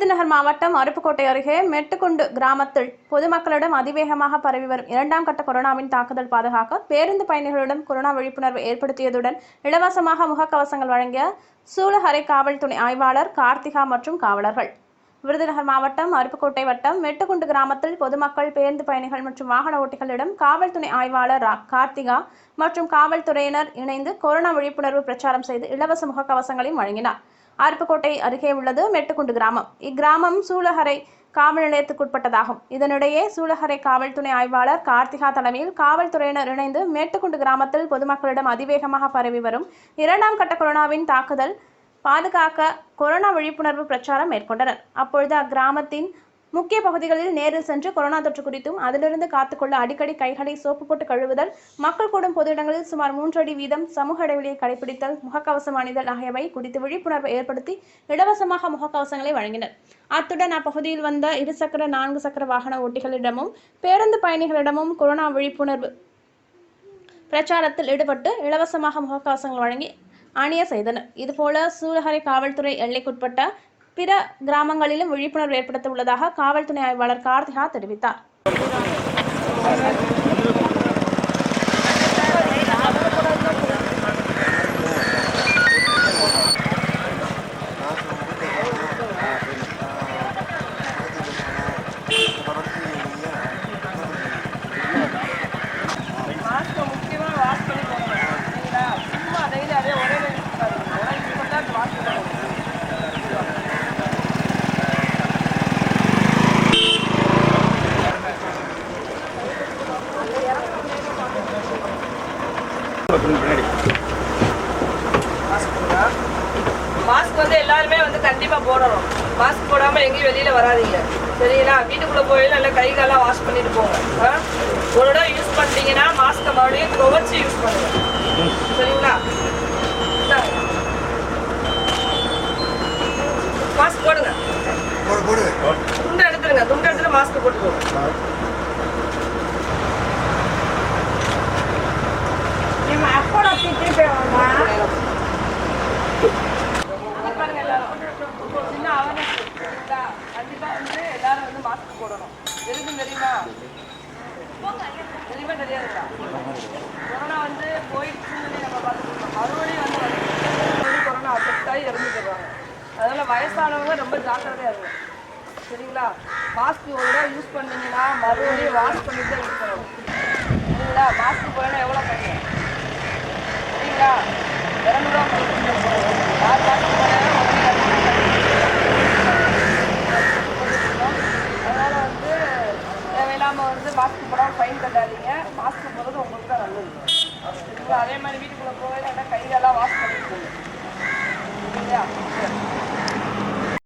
விருதுநகர் மாவட்டம் அருப்புக்கோட்டை அருகே மெட்டுக்குண்டு கிராமத்தில் பொதுமக்களிடம் அதிவேகமாக பரவி வரும் இரண்டாம் கட்ட கொரோனாவின் தாக்குதல் பாதுகாக்க பேருந்து பயணிகளிடம் கொரோனா விழிப்புணர்வு ஏற்படுத்தியதுடன் இலவசமாக முகக்கவசங்கள் வழங்கிய சூலஹரை காவல் துணை ஆய்வாளர் கார்த்திகா மற்றும் காவலர்கள். விருதுநகர் மாவட்டம் அருப்புக்கோட்டை வட்டம் மெட்டுக்குண்டு கிராமத்தில் பொதுமக்கள் பேருந்து பயணிகள் மற்றும் வாகன ஓட்டிகளிடம் காவல்துறை ஆய்வாளர் ரா- கார்த்திகா மற்றும் காவல்துறையினர் இணைந்து கொரோனா விழிப்புணர்வு பிரச்சாரம் செய்து இலவச முகக்கவசங்களையும் வழங்கினார். அருப்புக்கோட்டை அருகே உள்ளது மெட்டுக்குண்டு கிராமம். இக்கிராமம் சூளகரை காவல் நிலையத்துக்குட்பட்டதாகும். இதனிடையே சூளகரை காவல்துறை ஆய்வாளர் கார்த்திகா தலைமையில் காவல்துறையினர் இணைந்து மேட்டுக்குண்டு கிராமத்தில் பொதுமக்களிடம் அதிவேகமாக பரவி வரும் இரண்டாம் கட்ட கொரோனாவின் தாக்குதல் பாதுகாக்க கொரோனா விழிப்புணர்வு பிரச்சாரம் மேற்கொண்டனர். அப்பொழுது அக்கிராமத்தின் முக்கிய பகுதிகளில் நேரில் சென்று கொரோனா தொற்று குறித்தும் அதிலிருந்து காத்துக்கொள்ள அடிக்கடி கைகளை சோப்பு போட்டு கழுவுதல் மக்கள் கூடும் பொது இடங்களில் சுமார் மூன்று அடி வீதம் சமூக இடைவெளியை கடைபிடித்தல் முகக்கவசம் அணிதல் ஆகியவை குறித்து விழிப்புணர்வு ஏற்படுத்தி இலவசமாக முகக்கவசங்களை வழங்கினர். அத்துடன் அப்பகுதியில் வந்த இருசக்கர நான்கு சக்கர வாகன ஓட்டிகளிடமும் பேருந்து பயணிகளிடமும் கொரோனா விழிப்புணர்வு பிரச்சாரத்தில் ஈடுபட்டு இலவசமாக முகக்கவசங்கள் வழங்கி அணிய செய்தனர் இதுபோல சூலகரை காவல்துறை எல்லைக்குட்பட்ட பிற கிராமங்களிலும் விழிப்புணர்வு ஏற்படுத்த உள்ளதாக காவல்துறை ஆய்வாளர் கார்த்திகா தெரிவித்தார் மாஸ்க்கை முக்கியமாக வாஷ் பண்ணி போகணும் சரிங்களா சும்மா டெய்லி அதே ஒரே யூஸ் பண்ணாதீங்க ஒரே யூஸ் பண்ணால் அது வாஷ் பண்ணணும் மாஸ்க் வந்து எல்லாருமே வந்து கண்டிப்பாக போடணும். மாஸ்க் போடாமல் எங்கேயும் வெளியில் வராதீங்க. சரிங்களா? வீட்டுக்குள்ளே போய் நல்லா கை காலாம் வாஷ் பண்ணிட்டு போங்க? ஒரு தடவை யூஸ் பண்ணிட்டீங்கன்னா மாஸ்க்கை மறுபடியும் துவைச்சு யூஸ் பண்ணுங்க. சரிங்களா. மாஸ்க் போடுங்க. போடு போடு. துண்டை எடுத்துருங்க. துண்டை எடுத்துட்டு மாஸ்க் போட்டுக்கோங்க. போடணும். எதுக்கும் தெரியுமா? தெரியுமா தெரியாதுங்களா? கொரோனா வந்து போயிடுச்சுன்னு நம்ம பார்த்துட்டு மறுபடியும் வந்து கொரோனா அஃபெக்ட் ஆகி இறந்து போயிடுவாங்க. அதனால வயசானவங்க ரொம்ப ஜாக்கிரதையாக இருக்கும் சரிங்களா மாஸ்க் ஒரு தடவை யூஸ் பண்ணீங்கன்னா மறுபடியும் வாஷ் பண்ணிட்டு தான் யூஸ் பண்ணணும் சரிங்களா மாஸ்க் போடணும் எவ்வளோ தேவையில்லாமல் வந்து மாஸ்க் போடாமல் ஃபைன் கட்டாதீங்க மாஸ்க் போடுறது உங்களுக்கு தான் நல்லது. அதே மாதிரி வீட்டுக்குள்ளே போகலாம் ஏன்னா கையெல்லாம் வாஷ் பண்ணிட்டு போங்க. இல்லையா